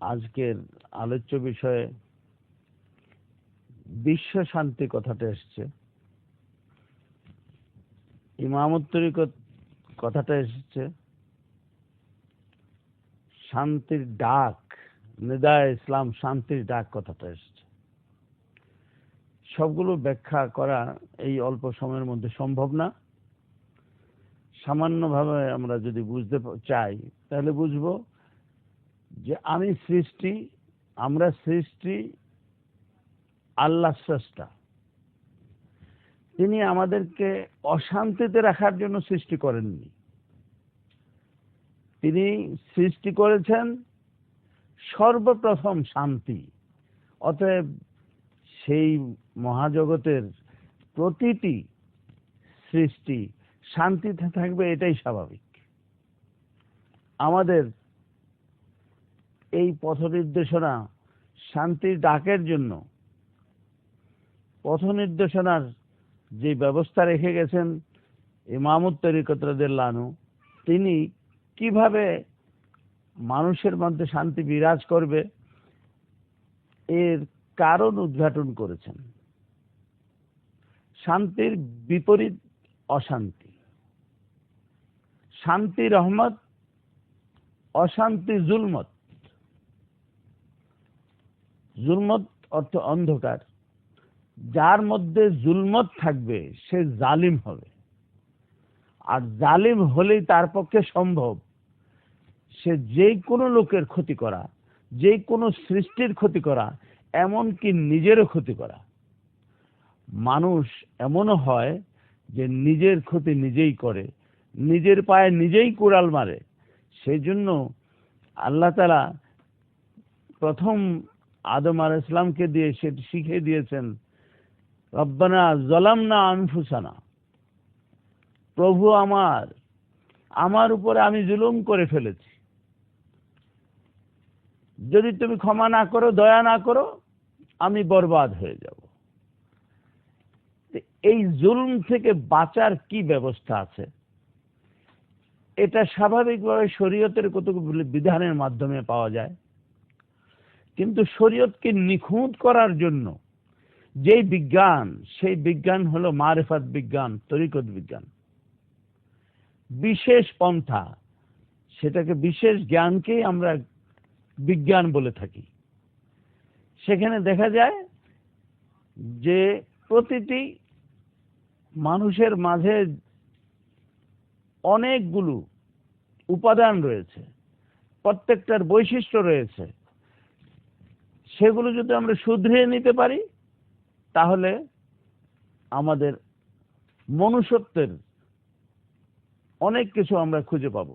আজকের আলোচ্য বিষয়ে বিশ্ব শান্তি কথাটা এসছে। ইমামত তরিকত কথাটা এসেছে। শান্তির ডাক, নিদায় ইসলাম, শান্তির ডাক কথাটা এসেছে। সবগুলো ব্যাখ্যা করা এই অল্প সময়ের মধ্যে সম্ভব না। সামান্যভাবে আমরা যদি বুঝতে চাই, তাহলে বুঝব যে আমি সৃষ্টি, আমরা সৃষ্টি, আল্লাহ স্রষ্টা। তিনি আমাদেরকে অশান্তিতে রাখার জন্য সৃষ্টি করেননি। তিনি সৃষ্টি করেছেন সর্বপ্রথম শান্তি। অতএব সেই মহাজগতের প্রতিটি সৃষ্টি শান্তিতে থাকবে, এটাই স্বাভাবিক। আমাদের এই পথ নির্দেশনা শান্তির ডাকের জন্য। পথ নির্দেশনার যে ব্যবস্থা রেখে গেছেন ইমামুত তরিকতরাদের লানু তিনি কীভাবে মানুষের মধ্যে শান্তি বিরাজ করবে, এর কারণ উদ্ঘাটন করেছেন। শান্তির বিপরীত অশান্তি। শান্তি রহমত অশান্তি জুলমত জুলমত অর্থ অন্ধকার। যার মধ্যে জুলমত থাকবে, সে জালিম হবে। আর জালিম হলেই তার পক্ষে সম্ভব। সে যে কোনো লোকের ক্ষতি করা যে কোনো সৃষ্টির ক্ষতি করা, এমনকি নিজেরও ক্ষতি করা। মানুষ এমনও হয় যে নিজের ক্ষতি নিজেই করে, নিজের পায়ে নিজেই কুড়াল মারে। সেই জন্য আল্লাহ তালা প্রথম আদম আর ইসলামকে দিয়ে সেটি শিখিয়ে দিয়েছেন, রব্বানা জলাম না আনফুসানা। প্রভু আমার আমার উপরে আমি জুলুম করে ফেলেছি। যদি তুমি ক্ষমা না করো, দয়া না করো, আমি বরবাদ হয়ে যাব। এই জুলুম থেকে বাঁচার কি ব্যবস্থা আছে? এটা স্বাভাবিকভাবে শরীয়তের কতগুলো বিধানের মাধ্যমে পাওয়া যায়। কিন্তু শরীয়তকে নিখুঁত করার জন্য যেই বিজ্ঞান, সেই বিজ্ঞান হলো মারেফাত বিজ্ঞান, তরিকত বিজ্ঞান। বিশেষ পন্থা, সেটাকে বিশেষ জ্ঞানকেই আমরা বিজ্ঞান বলে থাকি। সেখানে দেখা যায় যে প্রতিটি মানুষের মাঝে অনেকগুলো উপাদান রয়েছে, প্রত্যেকটার বৈশিষ্ট্য রয়েছে। সেগুলো যদি আমরা শুধরিয়ে নিতে পারি তাহলে আমাদের মনুষ্যত্বের অনেক কিছু আমরা খুঁজে পাবো।